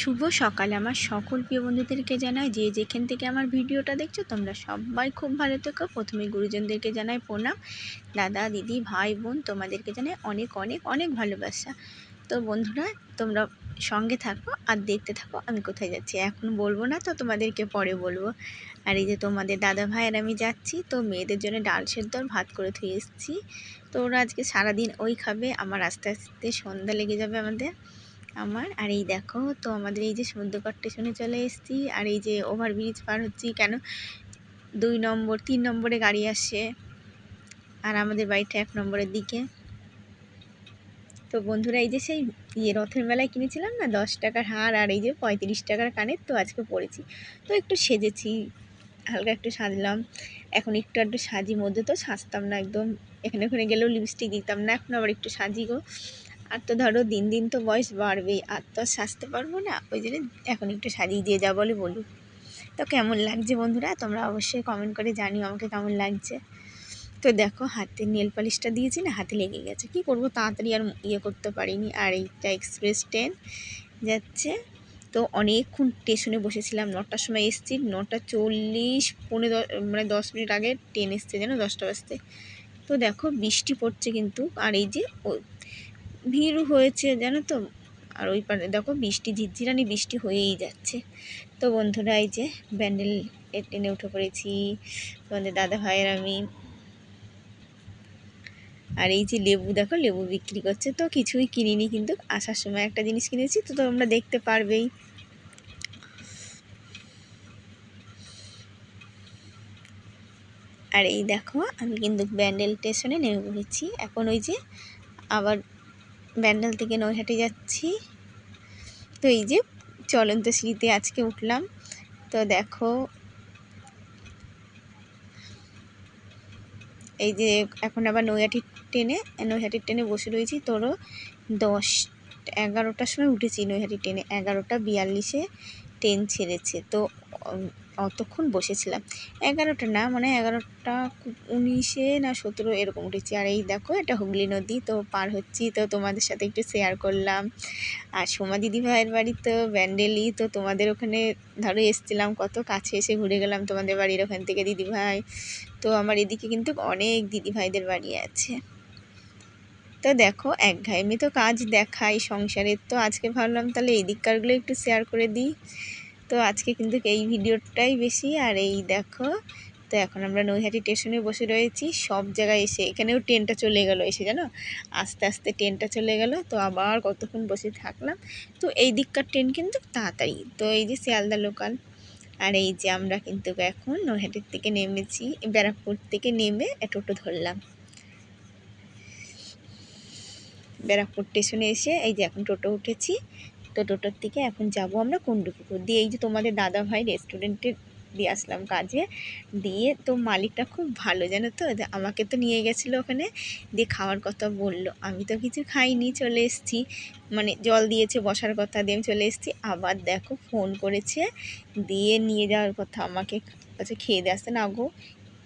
শুভ সকাল। আমার সকল প্রিয় বন্ধুদেরকে জানাই, যে যেখান থেকে আমার ভিডিওটা দেখছ, তোমরা সবাই খুব ভালো থেকো। প্রথমে গুরুজনদেরকে জানাই প্রণাম। দাদা, দিদি, ভাই, বোন, তোমাদেরকে জানাই অনেক অনেক অনেক ভালোবাসা। তো বন্ধুরা, তোমরা সঙ্গে থাকো আর দেখতে থাকো, আমি কোথায় যাচ্ছি? এখন বলব না তো, তোমাদেরকে পরে বলব। আর এই যে তোমাদের দাদা ভাইয়ের আমি যাচ্ছি, তো মেয়েদের জন্য ডাল সেদ্ধ ভাত করে থুয়ে এসেছি। তো ওরা আজকে সারাদিন ওই খাবে, আমার আস্তে আস্তে সন্ধ্যা লেগে যাবে আমাদের। আমার। আর এই দেখো, তো আমাদের এই যে সমুদ্রকট স্টেশনে চলে এসেছি। আর এই যে ওভারব্রিজ পার হচ্ছি কেন? দুই নম্বর, তিন নম্বরে গাড়ি আসে আর আমাদের বাড়িটা এক নম্বরের দিকে। তো বন্ধুরা, এই যে সেই ইয়ে রথের মেলায় কিনেছিলাম না, দশ টাকার হার আর এই যে পঁয়ত্রিশ টাকার কানের, তো আজকে পরেছি। তো একটু সেজেছি, হালকা একটু সাজলাম। এখন একটু একটু সাজি মধ্যে তো সাজতাম না একদম। এখানে ওখানে গেলেও লিপস্টিক দিতাম না, এখন আবার একটু সাজি গো। আর তো ধরো দিন দিন তো বয়স বাড়বেই, আর তো আর সাজতে পারব না, ওই জন্য এখন একটু সাজিয়ে দিয়ে যা বলে বলুক তো কেমন লাগছে বন্ধুরা? তোমরা অবশ্যই কমেন্ট করে জানিও আমাকে কেমন লাগছে। তো দেখো, হাতে নেল পালিশটা দিয়েছি না, হাতে লেগে গেছে। কি করব? তাড়াতাড়ি আর ইয়ে করতে পারিনি। আর এইটা এক্সপ্রেস ট্রেন যাচ্ছে। তো অনেকক্ষণ স্টেশনে বসেছিলাম, নটার সময় এসেছি, নটা চল্লিশ, পনেরো দশ মানে দশ মিনিট আগে ট্রেন এসছে যেন দশটা বাজতে। তো দেখো, বৃষ্টি পড়ছে কিন্তু। আর এই যে ভিড় হয়েছে, জানো তো? আর ওই পারে, দেখো, বৃষ্টি, ঝিরঝিরানি বৃষ্টি হয়েই যাচ্ছে। তো বন্ধুরা, এই যে ব্যান্ডেল টেনে উঠে পড়েছি, তোমাদের দাদা ভাইয়ের আমি। আর এই যে লেবু, দেখো, লেবু বিক্রি করছে। তো কিছুই কিনিনি, কিন্তু আসার সময় একটা জিনিস কিনেছি, তো তোমরা দেখতে পারবেই। আর এই দেখো, আমি কিন্তু ব্যান্ডেল স্টেশনে নেমে পড়েছি। এখন ওই যে আবার ব্যান্ডেল থেকে নৈহাটি যাচ্ছি। তো এই যে চলন্ত সিঁড়িতে আজকে উঠলাম। তো দেখো, এই যে এখন আবার নৈহাটির ট্রেনে নৈহাটির ট্রেনে বসে রয়েছি। তোরও দশ, এগারোটার সময় উঠেছি নৈহাটি ট্রেনে। এগারোটা বিয়াল্লিশে ট্রেন ছেড়েছে। তো অতক্ষণ বসেছিলাম। এগারোটা না মানে এগারোটা উনিশে না সতেরো এরকম উঠেছি। আর এই দেখো, এটা হুগলি নদী, তো পার হচ্ছি, তো তোমাদের সাথে একটু শেয়ার করলাম। আর সোমা দিদি ভাইয়ের বাড়ি তো ব্যান্ডেলি তো তোমাদের ওখানে ধরো এসছিলাম, কত কাছে এসে ঘুরে গেলাম তোমাদের বাড়ির ওখান থেকে দিদি ভাই। তো আমার এদিকে কিন্তু অনেক দিদি ভাইদের বাড়ি আছে। তো দেখো এক ঘাইমি তো কাজ দেখাই সংসারের তো আজকে ভাবলাম তাহলে এই দিককারগুলো একটু শেয়ার করে দিই। তো আজকে কিন্তু এই ভিডিওটাই বেশি, আর এই দেখো, তো এখন আমরা নৈহাটি স্টেশনে বসে রয়েছি। সব জায়গায় এসে, এখানেও ট্রেনটা চলে গেল এসে, জানো? আস্তে আস্তে ট্রেনটা চলে গেল, তো আবার কতক্ষণ বসে থাকলাম। তো এই দিককার ট্রেন কিন্তু তাড়াতাড়ি। তো এই যে শিয়ালদা লোকাল, আর এই যে আমরা কিন্তু এখন নৈহাটির থেকে নেমেছি, ব্যারাকপুর থেকে নেমে টোটো ধরলাম। ব্যারাকপুর স্টেশনে এসে এই যে এখন টোটো উঠেছি। তো টোটোর থেকে এখন যাব আমরা কুণ্ডুপুকুর। দিয়ে এই যে তোমাদের দাদা ভাই রেস্টুরেন্টে দিয়ে আসলাম কাজে। দিয়ে তো মালিকটা খুব ভালো, জানো তো? আমাকে তো নিয়ে গেছিল ওখানে। দিয়ে খাওয়ার কথা বলল। আমি তো কিছু খাইনি, চলে এসেছি। মানে জল দিয়েছে, বসার কথা দিয়ে আমি চলে এসেছি। আবার দেখো ফোন করেছে। দিয়ে নিয়ে যাওয়ার কথা। আমাকে আচ্ছা খেয়ে দিয়ে আসতে না গো।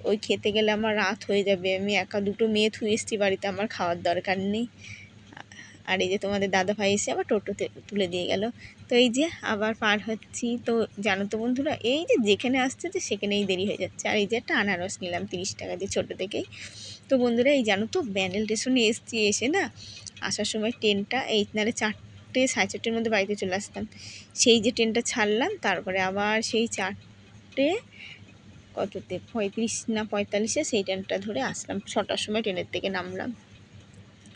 ওই খেতে গেলে আমার রাত হয়ে যাবে। আমি একা দুটো মেয়ে থুয়ে এসেছি বাড়িতে। আমার খাওয়ার দরকার নেই। আর এই যে তোমাদের দাদা ভাই এসে আবার টোটোতে তুলে দিয়ে গেল। তো এই যে আবার পার হচ্ছি। তো জানো তো বন্ধুরা, এই যে যেখানে আসছে যে সেখানেই দেরি হয়ে যাচ্ছে। আর এই যে একটা আনারস নিলাম তিরিশ টাকা দিয়ে ছোটো থেকেই। তো বন্ধুরা, এই জানো তো ব্যান্ডেল স্টেশনে এসছি এসে না আসার সময় ট্রেনটা এই নারে চারটে সাড়ে চারটের মধ্যে বাড়িতে চলে আসতাম। সেই যে ট্রেনটা ছাড়লাম, তারপরে আবার সেই চারটে কততে? পঁয়ত্রিশ না পঁয়তাল্লিশে সেই ট্রেনটা ধরে আসলাম। ছটার সময় ট্রেনের থেকে নামলাম।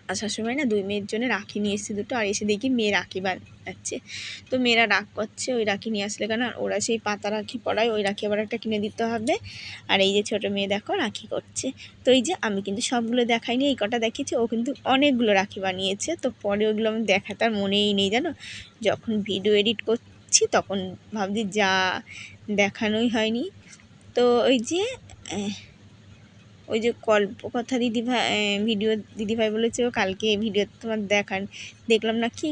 আসার সময় না দুই মেয়ের জন্য রাখি নিয়ে এসেছে দুটো, আর এসে দেখি মেয়ে রাখি বানাচ্ছে। তো মেয়েরা রাগ করছে, ওই রাখি নিয়ে আসলে কেন? আর ওরা সেই পাতা রাখি পড়ায়, ওই রাখি আবার একটা কিনে দিতে হবে। আর এই যে ছোটো মেয়ে দেখো রাখি করছে। তো এই যে আমি কিন্তু সবগুলো দেখাইনি, এই কটা দেখিয়েছি, ও কিন্তু অনেকগুলো রাখি বানিয়েছে। তো পরে ওগুলো আমি দেখা তার মনেই নেই, জানো? যখন ভিডিও এডিট করছি তখন ভাবছি যা দেখানোই হয়নি। তো ওই যে ওই যে কল্প কথা দিদিভাই ভিডিও দিদিভাই বলেছে কালকে ভিডিও তোমার দেখান। দেখলাম না, কি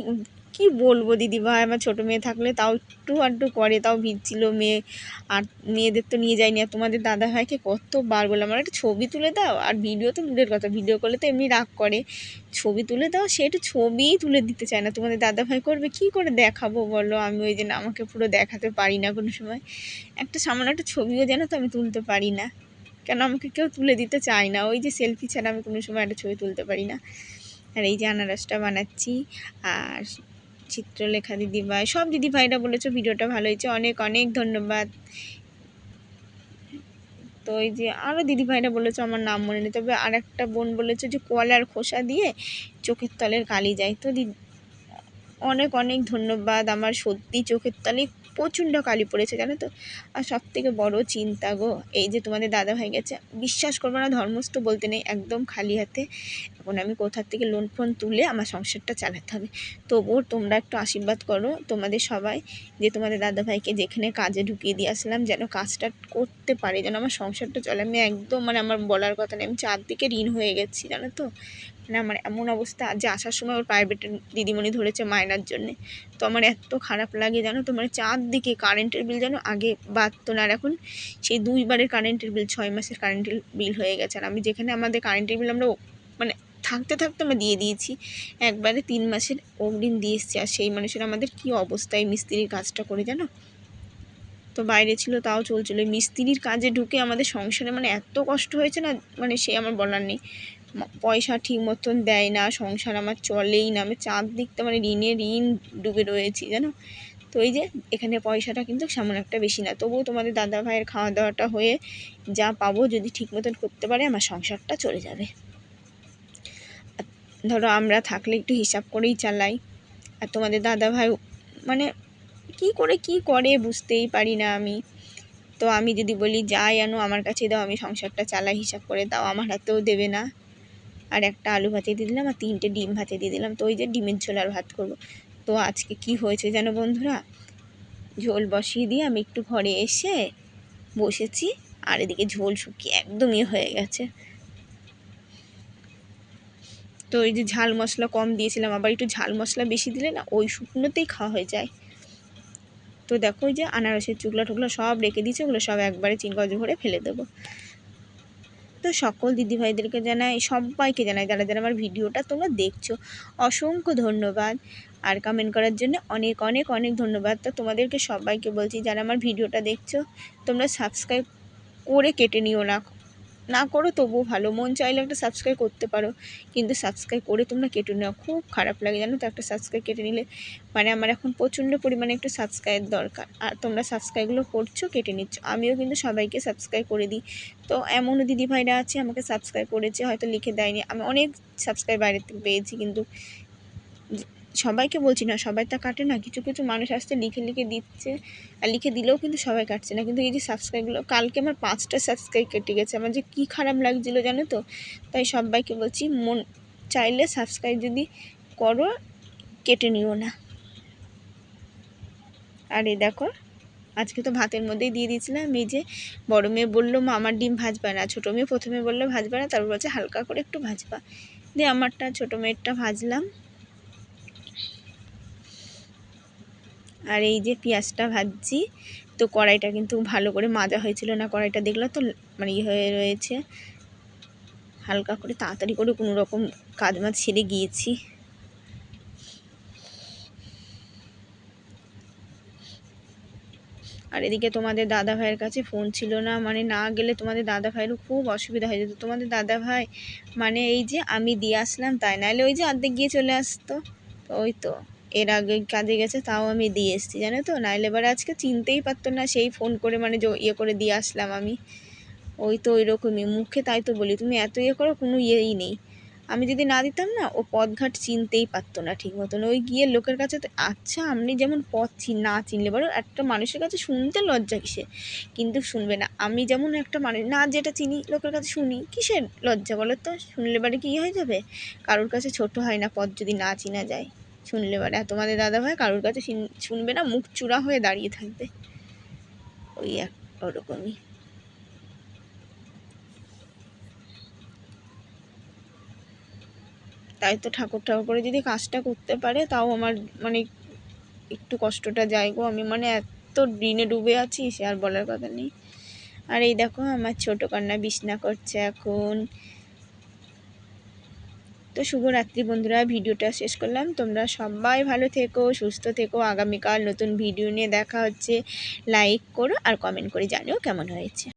কি বলব দিদি ভাই আমার ছোটো মেয়ে থাকলে তাও একটু আধটু করে, তাও ভিড়ছিল মেয়ে। আর মেয়েদের তো নিয়ে যায়নি, আর তোমাদের দাদা ভাইকে কতবার বললাম, আমার একটা ছবি তুলে দাও, আর ভিডিও তো দূরের কথা, ভিডিও করলে তো এমনি রাগ করে। ছবি তুলে দাও, সে একটু ছবিই তুলে দিতে চায় না, তোমাদের দাদা ভাই করবে, কি করে দেখাবো বলো? আমি ওই জন্য আমাকে পুরো দেখাতে পারি না কোনো সময়। একটা সামান্য একটা ছবিও যেন তো আমি তুলতে পারি না। কেন আমাকে কেউ তুলে দিতে চায় না? ওই যে সেলফি ছাড়া আমি কোনো সময় একটা ছবি তুলতে পারি না। আর এই যে আনারসটা বানাচ্ছি, আর চিত্রলেখা দিদিভাই, সব দিদিভাইরা বলেছ ভিডিওটা ভালো হয়েছে। অনেক অনেক ধন্যবাদ। তো এই যে আরও দিদিভাইরা বলেছ, আমার নাম মনে নেই। তবে আর একটা বোন বলেছে যে কলার খোসা দিয়ে চোখের তলের কালি যায়। তো অনেক অনেক ধন্যবাদ। আমার সত্যি চোখের তলে প্রচণ্ড কালি পড়েছে, জানো তো? আর সব থেকে বড়ো চিন্তা গো, এই যে তোমাদের দাদা হয়ে গেছে, বিশ্বাস করব না, ধর্মস্থ বলতে নেই, একদম খালি হাতে। এখন আমি কোথার থেকে লোন ফোন তুলে আমার সংসারটা চালাতে হবে। তবুও তোমরা একটু আশীর্বাদ করো, তোমাদের সবাই, যে তোমাদের দাদা ভাইকে যেখানে কাজে ঢুকিয়ে দিয়ে আসলাম, যেন কাজটা করতে পারে, যেন আমার সংসারটা চলে। আমি একদম মানে আমার বলার কথা নেই, আমি চারদিকে ঋণ হয়ে গেছি, জানো তো? মানে আমার এমন অবস্থা যে আসার সময় ওর প্রাইভেট দিদিমণি ধরেছে মায়নার জন্যে। তো আমার এত খারাপ লাগে জানো তো মানে চারদিকে কারেন্টের বিল যেন আগে বাড়তো না, আর এখন সেই দুইবারের কারেন্টের বিল ছয় মাসের কারেন্টের বিল হয়ে গেছে। আর আমি যেখানে আমাদের কারেন্টের বিল আমরা মানে থাকতে থাকতে আমরা দিয়ে দিয়েছি, একবারে তিন মাসের অগ্রিম দিয়ে এসছি। আর সেই মানুষের আমাদের কি অবস্থায় মিস্ত্রির কাজটা করে জানো? তো বাইরে ছিল, তাও চলছিল। মিস্ত্রির কাজে ঢুকে আমাদের সংসারে মানে এত কষ্ট হয়েছে না মানে সে আমার বলার নেই। পয়সা ঠিক মতন দেয় না, সংসার আমার চলেই না, আমি চারদিকটা মানে ঋণে ঋণ ডুবে রয়েছি, জানো? তো এই যে এখানে পয়সাটা কিন্তু সামনে একটা বেশি না। তবুও তোমাদের দাদা ভাইয়ের খাওয়া দাওয়াটা হয়ে যা পাবো, যদি ঠিক মতন করতে পারে, আমার সংসারটা চলে যাবে। ধরো আমরা থাকলে একটু হিসাব করেই চালাই। আর তোমাদের দাদা ভাই মানে কি করে কি করে বুঝতেই পারি না আমি। তো আমি যদি বলি যাই আনো, আমার কাছে দাও, আমি সংসারটা চালাই, হিসাব করে দাও, আমার হাতেও দেবে না। আর একটা আলু ভাতে দিয়ে দিলাম আর তিনটে ডিম ভাতে দিয়ে দিলাম। তো ওই যে ডিমের ঝোল আর ভাত করব। তো আজকে কি হয়েছে যেন বন্ধুরা? ঝোল বসিয়ে দিয়ে আমি একটু ঘরে এসে বসেছি আর এদিকে ঝোল শুকিয়ে একদমই হয়ে গেছে। তো ওই যে ঝাল মশলা কম দিয়েছিলাম, আবার একটু ঝাল মশলা বেশি দিলে না ওই শুকনোতেই খাওয়া হয়ে যায়। তো দেখো ওই যে আনারসের চুকলা টুকলা সব রেখে দিয়েছে, ওগুলো সব একবারে চিনগজ ভরে ফেলে দেবো। তো সকল দিদিভাইদেরকে জানাই, সবাইকে জানাই, যারা যারা আমার ভিডিওটা তোমরা দেখছ, অসংখ্য ধন্যবাদ। আর কমেন্ট করার জন্য অনেক অনেক অনেক ধন্যবাদ। তো তোমাদেরকে সবাইকে বলছি, যারা আমার ভিডিওটা দেখছ, তোমরা সাবস্ক্রাইব করে কেটে নিও না। না করো তবুও ভালো। মন চাইলে একটা সাবস্ক্রাইব করতে পারো। কিন্তু সাবস্ক্রাইব করে তোমরা কেটে নেওয়া খুব খারাপ লাগে জানো তো একটা সাবস্ক্রাইব কেটে নিলে। মানে আমার এখন প্রচণ্ড পরিমাণে একটু সাবস্ক্রাইব দরকার। আর তোমরা সাবস্ক্রাইবগুলো করছ, কেটে নিচ্ছ। আমিও কিন্তু সবাইকে সাবস্ক্রাইব করে দিই। তো এমনও দিদিভাইরা আছে, আমাকে সাবস্ক্রাইব করেছে, হয়তো লিখে দেয়নি। আমি অনেক সাবস্ক্রাইব বাইরের থেকে পেয়েছি কিন্তু সবাইকে বলছি না, সবাই তা কাটে না। কিছু কিছু মানুষ আসতে লিখে লিখে দিচ্ছে, আর লিখে দিলেও কিন্তু সবাই কাটছে না। কিন্তু এই যে সাবস্ক্রাইবগুলো কালকে আমার পাঁচটা সাবস্ক্রাইব কেটে গেছে। আমার যে কী খারাপ লাগছিল জানো তো? তাই সবাইকে বলছি, মন চাইলে সাবস্ক্রাইব যদি করো, কেটে নিও না। আর এই দেখো, আজকে তো ভাতের মধ্যেই দিয়ে দিয়েছিলাম। এই যে বড়ো মেয়ে বলল, মা, আমার ডিম ভাজবা না। ছোটো মেয়ে প্রথমে বলল, ভাজবা না? তারপর বলছে, হালকা করে একটু ভাজবা। দিয়ে আমারটা, ছোটো মেয়েরটা ভাজলাম। আর এই যে পেঁয়াজটা ভাজছি, তো কড়াইটা কিন্তু ভালো করে মাজা হয়েছিল না, কড়াইটা দেখল তো মানে ইয়ে হয়ে রয়েছে। হালকা করে তাড়াতাড়ি করে কোনো রকম কাজ মাছ ছেড়ে গিয়েছি। আর এদিকে তোমাদের দাদা ভাইয়ের কাছে ফোন ছিল না মানে না গেলে তোমাদের দাদা ভাইয়েরও খুব অসুবিধা হয়ে যেত। তোমাদের দাদা ভাই মানে এই যে আমি দিয়ে আসলাম, তাই নাহলে ওই যে অর্ধেক গিয়ে চলে আসতো, ওই তো। এর আগে কাজে গেছে, তাও আমি দিয়ে এসেছি, জানো তো? নাইলে এবার আজকে চিনতেই পারতো না, সেই ফোন করে মানে ইয়ে করে দিয়ে আসলাম আমি। ওই তো ওই রকমই মুখে তাই তো বলি, তুমি এত ইয়ে করো, কোনো ইয়েই নেই। আমি যদি না দিতাম না, ও পথঘাট চিনতেই পারতো না ঠিক মতন। ওই গিয়ে লোকের কাছে তো আচ্ছা আপনি যেমন পথ চিন, না চিনলে বলো একটা মানুষের কাছে শুনতে লজ্জা কিসে কিন্তু শুনবে না, আমি যেমন একটা মানুষ, না যেটা চিনি, লোকের কাছে শুনি, কিসের লজ্জা বলো তো? শুনলে বারে কি হয়ে যাবে? কারোর কাছে ছোট হয় না, পথ যদি না চিনা যায়। শুনলে এবার তোমাদের দাদা ভাই কারোর কাছে শুনবে না, মুখ চূড়া হয়ে দাঁড়িয়ে থাকবে। ওই এক, ওরকমই। তাই তো ঠাকুর ঠাকুর করে যদি কাজটা করতে পারে, তাও আমার মানে একটু কষ্টটা যায় গো। আমি মানে এত দিনে ডুবে আছি, সে আর বলার কথা নেই। আর এই দেখো আমার ছোটো কন্যা বিছনা করছে এখন। তো শুভরাত্রি বন্ধুরা, ভিডিওটা শেষ করলাম। তোমরা সবাই ভালো থেকো, সুস্থ থেকো। আগামীকাল নতুন ভিডিও নিয়ে দেখা হচ্ছে। লাইক করো আর কমেন্ট করে জানিও কেমন হয়েছে।